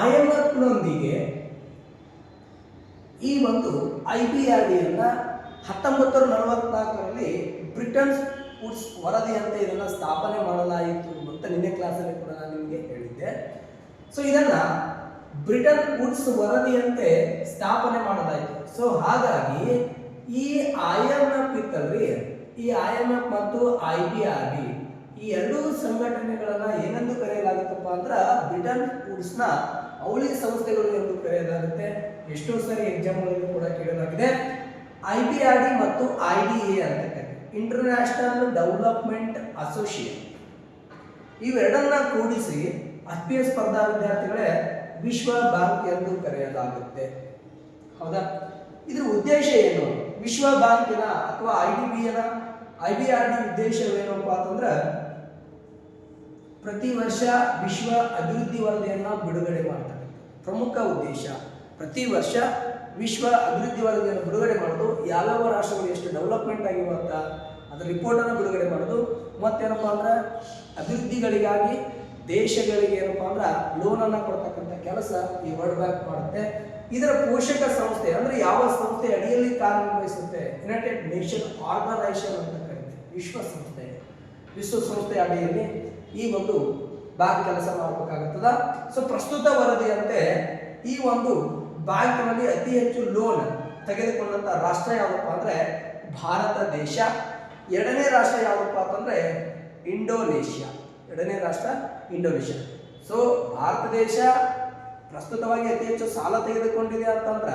I M ಈ ಒಂದು I B R ಡಿಯನ್ನು ಹತ್ತೊಂಬತ್ತು ನೂರ ನಲವತ್ನಾಲ್ಕರಲ್ಲಿ ಬ್ರಿಟನ್ ವುಡ್ಸ್ ವರದಿಯಂತೆ ಇದನ್ನು ಸ್ಥಾಪನೆ ಮಾಡಲಾಯಿತು ಅಂತ ನಿನ್ನೆ ಕ್ಲಾಸಲ್ಲಿ ಕೂಡ ನಾನು ನಿಮಗೆ ಹೇಳಿದ್ದೆ. ಸೊ ಇದನ್ನ ಬ್ರಿಟನ್ ವುಡ್ಸ್ ವರದಿಯಂತೆ ಸ್ಥಾಪನೆ ಮಾಡಲಾಯಿತು. ಸೊ ಹಾಗಾಗಿ ಈ ಐ ಎಂ ಎಫ್ ಇತ್ತಲ್ರಿ? ಈ ಐ ಎಂ ಎಫ್ ಮತ್ತು ಐ ಬಿ ಆರ್ ಡಿ ಈ ಎರಡೂ ಸಂಘಟನೆಗಳನ್ನ ಏನೆಂದು ಕರೆಯಲಾಗುತ್ತಪ್ಪ ಅಂದ್ರೆ ಬ್ರಿಟನ್ ವುಡ್ಸ್ನ ಅವಳಿ ಸಂಸ್ಥೆಗಳು ಎಂದು ಕರೆಯಲಾಗುತ್ತೆ. ಎಷ್ಟೋ ಸಾರಿ ಎಕ್ಸಾಮ್ಗಳಲ್ಲಿ ಕೂಡ ಕೇಳಲಾಗಿದೆ. ಐ ಬಿ ಆರ್ ಡಿ ಮತ್ತು ಐ ಡಿ ಎ ಅಂತ ಇಂಟರ್ನ್ಯಾಷನಲ್ ಡೆವಲಪ್ಮೆಂಟ್ ಅಸೋಸಿಯೇಟ್ ಇವೆರಡನ್ನ ಕೂಡಿಸಿ ಅತ್ಯ ಸ್ಪರ್ಧಾ ವಿದ್ಯಾರ್ಥಿಗಳೇ ವಿಶ್ವ ಬ್ಯಾಂಕ್ ಎಂದು ಕರೆಯಲಾಗುತ್ತೆ. ಹೌದಾ? ಇದರ ಉದ್ದೇಶ ಏನು? ವಿಶ್ವ ಬ್ಯಾಂಕಿನ ಅಥವಾ ಐ ಡಿ ಬಿನ ಐ ಬಿ ಆರ್ ಡಿ ಉದ್ದೇಶವೇನಪ್ಪ ಅಂತಂದ್ರೆ ಪ್ರತಿ ವರ್ಷ ವಿಶ್ವ ಅಭಿವೃದ್ಧಿ ವರದಿಯನ್ನು ಬಿಡುಗಡೆ ಮಾಡ್ತಾರೆ. ಪ್ರಮುಖ ಉದ್ದೇಶ, ಪ್ರತಿ ವರ್ಷ ವಿಶ್ವ ಅಭಿವೃದ್ಧಿ ವರದಿಯನ್ನು ಬಿಡುಗಡೆ ಮಾಡೋದು ಯಾವ್ಯಾವ ರಾಷ್ಟ್ರಗಳು ಎಷ್ಟು ಡೆವಲಪ್ಮೆಂಟ್ ಅಂತ ಅದರ ರಿಪೋರ್ಟನ್ನು ಬಿಡುಗಡೆ ಮಾಡೋದು. ಮತ್ತೇನಪ್ಪ ಅಂದ್ರೆ ಅಭಿವೃದ್ಧಿಗಳಿಗಾಗಿ ದೇಶಗಳಿಗೆ ಏನಪ್ಪ ಅಂದ್ರೆ ಲೋನನ್ನು ಕೊಡ್ತಕ್ಕಂಥ ಕೆಲಸ ಈ ವರ್ಲ್ಡ್ ಬ್ಯಾಂಕ್ ಮಾಡುತ್ತೆ. ಇದರ ಪೋಷಕ ಸಂಸ್ಥೆ ಅಂದ್ರೆ ಯಾವ ಸಂಸ್ಥೆ ಅಡಿಯಲ್ಲಿ ಕಾರ್ಯನಿರ್ವಹಿಸುತ್ತೆ? ಯುನೈಟೆಡ್ ನೇಷನ್ ಆರ್ಗನೈಸೇಷನ್ ಅಂತ ಕರೀತಾರೆ ವಿಶ್ವಸಂಸ್ಥೆ ವಿಶ್ವಸಂಸ್ಥೆ ಅಡಿಯಲ್ಲಿ ಈ ಒಂದು ಬ್ಯಾಂಕ್ ಕೆಲಸ ಮಾಡಬೇಕಾಗುತ್ತದ? ಸೊ ಪ್ರಸ್ತುತ ವರದಿಯಂತೆ ಈ ಒಂದು ಬ್ಯಾಂಕ್ನಲ್ಲಿ ಅತಿ ಹೆಚ್ಚು ಲೋನ್ ತೆಗೆದುಕೊಂಡಂತ ರಾಷ್ಟ್ರ ಯಾವುದಪ್ಪ ಅಂದ್ರೆ ಭಾರತ ದೇಶ. ಎರಡನೇ ರಾಷ್ಟ್ರ ಯಾವುದಪ್ಪ ಅಂತಂದ್ರೆ ಇಂಡೋನೇಷ್ಯಾ. ಎರಡನೇ ರಾಷ್ಟ್ರ ಇಂಡೋನೇಷ್ಯಾ. ಸೊ ಭಾರತ ದೇಶ ಪ್ರಸ್ತುತವಾಗಿ ಅತಿ ಹೆಚ್ಚು ಸಾಲ ತೆಗೆದುಕೊಂಡಿದೆ ಅಂತಂದ್ರ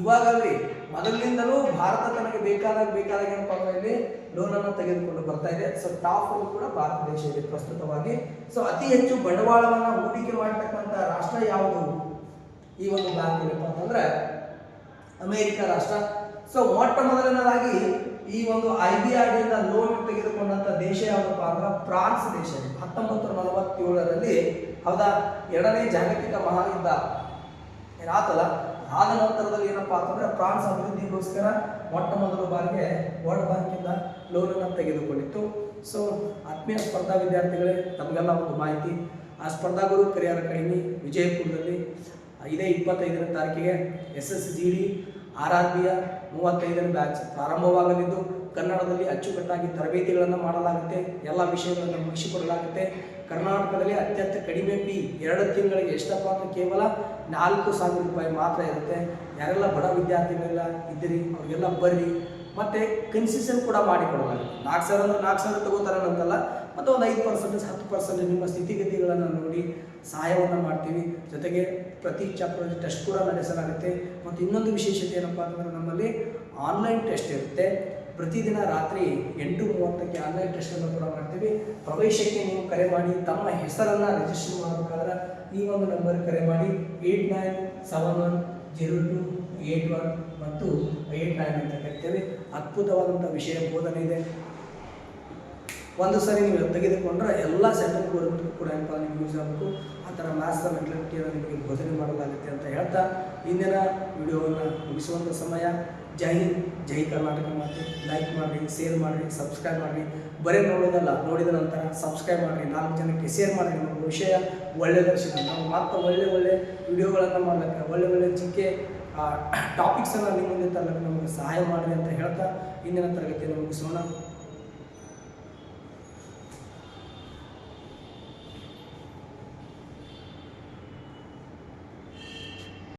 ಇವಾಗಲ್ರಿ ಮೊದಲಿನಿಂದಲೂ ಭಾರತ ತನಗೆ ಬೇಕಾದಾಗ ಬೇಕಾದಾಗ ಏನಪ್ಪ ಅಂದ್ರೆ ಇಲ್ಲಿ ಅನ್ನು ತೆಗೆದುಕೊಂಡು ಬರ್ತಾ ಇದೆ. ಸೊ ಟಾಪ್ ಅಲ್ಲಿ ಕೂಡ ಭಾರತ ದೇಶ ಇದೆ ಪ್ರಸ್ತುತವಾಗಿ. ಸೊ ಅತಿ ಹೆಚ್ಚು ಬಂಡವಾಳವನ್ನು ಹೂಡಿಕೆ ಮಾಡತಕ್ಕಂತ ರಾಷ್ಟ್ರ ಯಾವುದು? ಈ ಒಂದು ಬ್ಯಾಂಕ್ ಏನಪ್ಪ ಅಂತಂದ್ರೆ ಅಮೆರಿಕ ರಾಷ್ಟ್ರ. ಸೊ ಮೊಟ್ಟ ಮೊದಲನೇದಾಗಿ ಈ ಒಂದು ಐ ಬಿ ಆರ್ ಡಿಯಿಂದ ಲೋನ್ ತೆಗೆದುಕೊಂಡಂತ ದೇಶ ಯಾವುದಪ್ಪ ಅಂದ್ರೆ ಫ್ರಾನ್ಸ್ ದೇಶ ಹತ್ತೊಂಬತ್ತು ನಲವತ್ತೇಳರಲ್ಲಿ ಹೌದಾ? ಎರಡನೇ ಜಾಗತಿಕ ಮಹಾಯುದ್ಧ ಏನಾತಲ್ಲ? ಆದ ನಂತರದಲ್ಲಿ ಏನಪ್ಪಾ ಅಂತಂದ್ರೆ ಫ್ರಾನ್ಸ್ ಅಭಿವೃದ್ಧಿಗೋಸ್ಕರ ಮೊಟ್ಟ ಮೊದಲ ಬಾರಿಗೆ ವರ್ಲ್ಡ್ ಲೋನ್ ಲೋನನ್ನು ತೆಗೆದುಕೊಂಡಿತ್ತು. ಸೊ ಆತ್ಮೀಯ ಸ್ಪರ್ಧಾ ವಿದ್ಯಾರ್ಥಿಗಳೇ, ತಮಗೆಲ್ಲ ಒಂದು ಮಾಹಿತಿ. ಆ ಸ್ಪರ್ಧಾ ಗುರು ಕರಿಯರ್ ಅಕಾಡೆಮಿ ವಿಜಯಪುರದಲ್ಲಿ ಇದೇ ಇಪ್ಪತ್ತೈದನೇ ತಾರೀಕಿಗೆ S S G D R R ಮೂವತ್ತೈದನೇ ಬ್ಯಾಚ್ ಪ್ರಾರಂಭವಾಗಲಿದ್ದು, ಕನ್ನಡದಲ್ಲಿ ಅಚ್ಚುಕಟ್ಟಾಗಿ ತರಬೇತಿಗಳನ್ನು ಮಾಡಲಾಗುತ್ತೆ, ಎಲ್ಲ ವಿಷಯಗಳನ್ನು ಮುಗಿಸಿಕೊಡಲಾಗುತ್ತೆ. ಕರ್ನಾಟಕದಲ್ಲಿ ಅತ್ಯಂತ ಕಡಿಮೆ ಫೀ ಎರಡು ತಿಂಗಳಿಗೆ ಎಷ್ಟಪ್ಪ ಅಂದರೆ ಕೇವಲ ನಾಲ್ಕು ಸಾವಿರ ರೂಪಾಯಿ ಮಾತ್ರ ಇರುತ್ತೆ. ಯಾರೆಲ್ಲ ಬಡ ವಿದ್ಯಾರ್ಥಿಗಳೆಲ್ಲ ಇದ್ದೀರಿ, ಅವರಿಗೆಲ್ಲ ಬರ್ರಿ. ಮತ್ತು ಕನ್ಸಿಷನ್ ಕೂಡ ಮಾಡಿಕೊಡಲಾಗುತ್ತೆ. ನಾಲ್ಕು ಸಾವಿರ ಅಂದರೆ ನಾಲ್ಕು ಸಾವಿರ ತಗೋತಾರೆ ಅಂತಲ್ಲ ಮತ್ತು ಒಂದು ಐದು ಪರ್ಸೆಂಟೇಜ್ ಹತ್ತು ಪರ್ಸೆಂಟ್ ನಿಮ್ಮ ಸ್ಥಿತಿಗತಿಗಳನ್ನು ನೋಡಿ ಸಹಾಯವನ್ನು ಮಾಡ್ತೀವಿ. ಜೊತೆಗೆ ಪ್ರತಿ ಚಾಪ್ಟರಲ್ಲಿ ಟೆಸ್ಟ್ ಕೂಡ ನಡೆಸಲಾಗುತ್ತೆ. ಮತ್ತು ಇನ್ನೊಂದು ವಿಶೇಷತೆ ಏನಪ್ಪ ಅಂತಂದ್ರೆ ನಮ್ಮಲ್ಲಿ ಆನ್ಲೈನ್ ಟೆಸ್ಟ್ ಇರುತ್ತೆ. ಪ್ರತಿದಿನ ರಾತ್ರಿ ಎಂಟು ಮೂವತ್ತಕ್ಕೆ ಆನ್ಲೈನ್ ಟೆಸ್ಟನ್ನು ಕೂಡ ಮಾಡ್ತೀವಿ. ಪ್ರವೇಶಕ್ಕೆ ನೀವು ಕರೆ ಮಾಡಿ, ತಮ್ಮ ಹೆಸರನ್ನು ರಿಜಿಸ್ಟರ್ ಮಾಡಬೇಕಾದ್ರೆ ಈ ಒಂದು ನಂಬರ್ ಕರೆ ಮಾಡಿ eight nine seven one zero two eight one ಮತ್ತು ಏಯ್ಟ್ ನೈನ್ ಅಂತ ಕರಿತೇವೆ. ಅದ್ಭುತವಾದಂಥ ವಿಷಯ ಬೋಧನೆ ಇದೆ. ಒಂದು ಸರಿ ನೀವು ತೆಗೆದುಕೊಂಡ್ರೆ ಎಲ್ಲ ಸೆಂಟ್ರಲ್ ಗೌರ್ಮೆಂಟ್ ಕೂಡ ಏನಪ್ಪ ನಿಮ್ಗೆ ಯೂಸ್ ಆಗಬೇಕು. ಆ ಥರ ಮ್ಯಾಥ್ಸ್ ಮೆಟ್ಲಿಟಿಯನ್ನು ನಿಮಗೆ ಬೋಧನೆ ಮಾಡಲಾಗುತ್ತೆ ಅಂತ ಹೇಳ್ತಾ ಇಂದಿನ ವಿಡಿಯೋವನ್ನು ಮುಗಿಸುವಂಥ ಸಮಯ. ಜೈ ಜೈ ಕರ್ನಾಟಕ ಮಾತು. ಲೈಕ್ ಮಾಡಿ ಶೇರ್ ಮಾಡಿ ಸಬ್ಸ್ಕ್ರೈಬ್ ಮಾಡಿ ಬರೀ ನೋಡೋದಲ್ಲ, ನೋಡಿದ ನಂತರ ಸಬ್ಸ್ಕ್ರೈಬ್ ಮಾಡಿ ನಾಲ್ಕು ಜನಕ್ಕೆ ಶೇರ್ ಮಾಡಿ ನಮ್ಮ ವಿಷಯ ಒಳ್ಳೆಯದರ್ಶನ ನಾವು ಮತ್ತೆ ಒಳ್ಳೆ ಒಳ್ಳೆ ವಿಡಿಯೋಗಳನ್ನು ಮಾಡ್ಲಿಕ್ಕೆ, ಒಳ್ಳೆ ಒಳ್ಳೆ ಚಿಕ್ಕೆ ಟಾಪಿಕ್ಸನ್ನು ನಿಮ್ಮ ಮುಂದೆ ತರಲಿಕ್ಕೆ ನಮಗೆ ಸಹಾಯ ಮಾಡಿರಿ ಅಂತ ಹೇಳ್ತಾ ಇಂದಿನ ತರಗತಿಯನ್ನು ಮುಗಿಸೋಣ.